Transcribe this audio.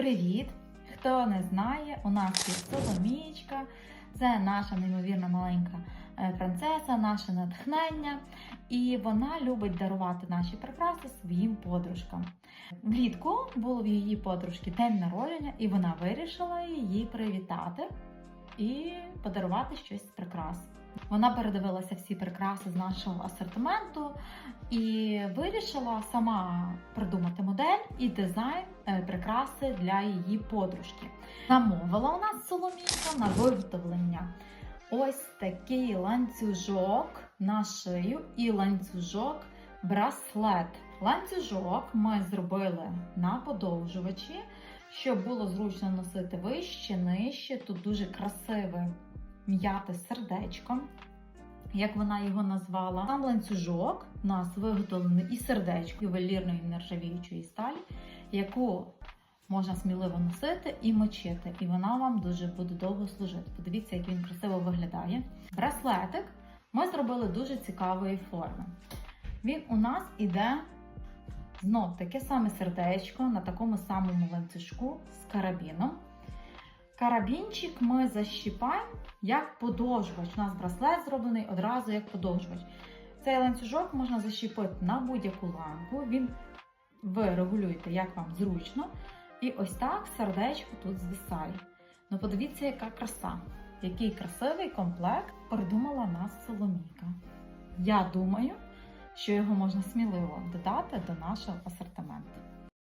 Привіт! Хто не знає, у нас є Соломієчка. Це наша неймовірна маленька е, принцеса, наше натхнення. І вона любить дарувати наші прикраси своїм подружкам. Влітку було в її подружки день народження, і вона вирішила її привітати і подарувати щось з прикрас. Вона передивилася всі прикраси з нашого асортименту і вирішила сама придумати модель і дизайн е, прикраси для її подружки. Замовила у нас Соломійка на виготовлення ось такий ланцюжок на шию і ланцюжок браслет. Ланцюжок ми зробили на подовжувачі, щоб було зручно носити вище, нижче. Тут дуже красиве м'яте сердечко, як вона його назвала. Сам ланцюжок у нас виготовлений із сердечко ювелірної нержавіючої сталі, яку можна сміливо носити і мочити, і вона вам дуже буде довго служити. Подивіться, як він красиво виглядає. Браслетик ми зробили дуже цікавої форми. Він у нас іде знов таке саме сердечко на такому самому ланцюжку з карабіном. Карабінчик ми защіпаємо як подовжувач. У нас браслет зроблений одразу як подовжувач. Цей ланцюжок можна защіпити на будь-яку лампу. Він ви регулюєте, як вам зручно. І ось так сердечко тут звисає. Ну подивіться, яка краса, який красивий комплект придумала нас Соломійка. Я думаю, що його можна сміливо додати до нашого асортименту.